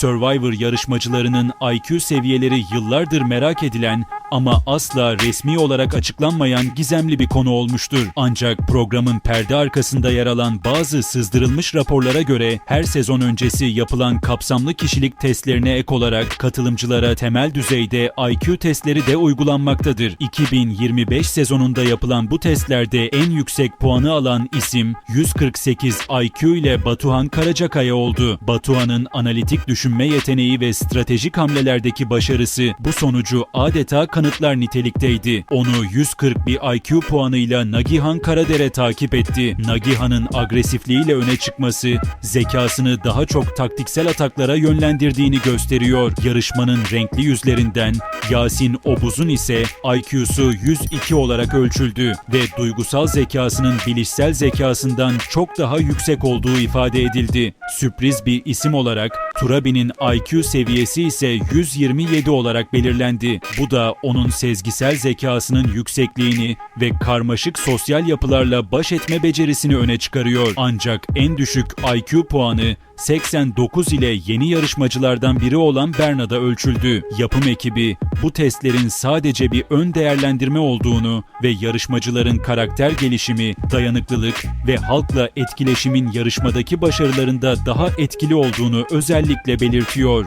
Survivor yarışmacılarının IQ seviyeleri yıllardır merak edilen ama asla resmi olarak açıklanmayan gizemli bir konu olmuştur. Ancak programın perde arkasında yer alan bazı sızdırılmış raporlara göre her sezon öncesi yapılan kapsamlı kişilik testlerine ek olarak katılımcılara temel düzeyde IQ testleri de uygulanmaktadır. 2025 sezonunda yapılan bu testlerde en yüksek puanı alan isim 148 IQ ile Batuhan Karacakaya oldu. Batuhan'ın analitik düşünme yeteneği ve stratejik hamlelerdeki başarısı bu sonucu adeta kanıtlar nitelikteydi. Onu 140 bir IQ puanıyla Nagihan Karadere takip etti. Nagihan'ın agresifliğiyle öne çıkması, zekasını daha çok taktiksel ataklara yönlendirdiğini gösteriyor. Yarışmanın renkli yüzlerinden Yasin Obuz'un ise IQ'su 102 olarak ölçüldü ve duygusal zekasının bilişsel zekasından çok daha yüksek olduğu ifade edildi. Sürpriz bir isim olarak Turabi'nin IQ seviyesi ise 127 olarak belirlendi. Bu da onun sezgisel zekasının yüksekliğini ve karmaşık sosyal yapılarla baş etme becerisini öne çıkarıyor. Ancak en düşük IQ puanı 89 ile yeni yarışmacılardan biri olan Berna'da ölçüldü. Yapım ekibi bu testlerin sadece bir ön değerlendirme olduğunu ve yarışmacıların karakter gelişimi, dayanıklılık ve halkla etkileşimin yarışmadaki başarılarında daha etkili olduğunu özellikle belirtiyor.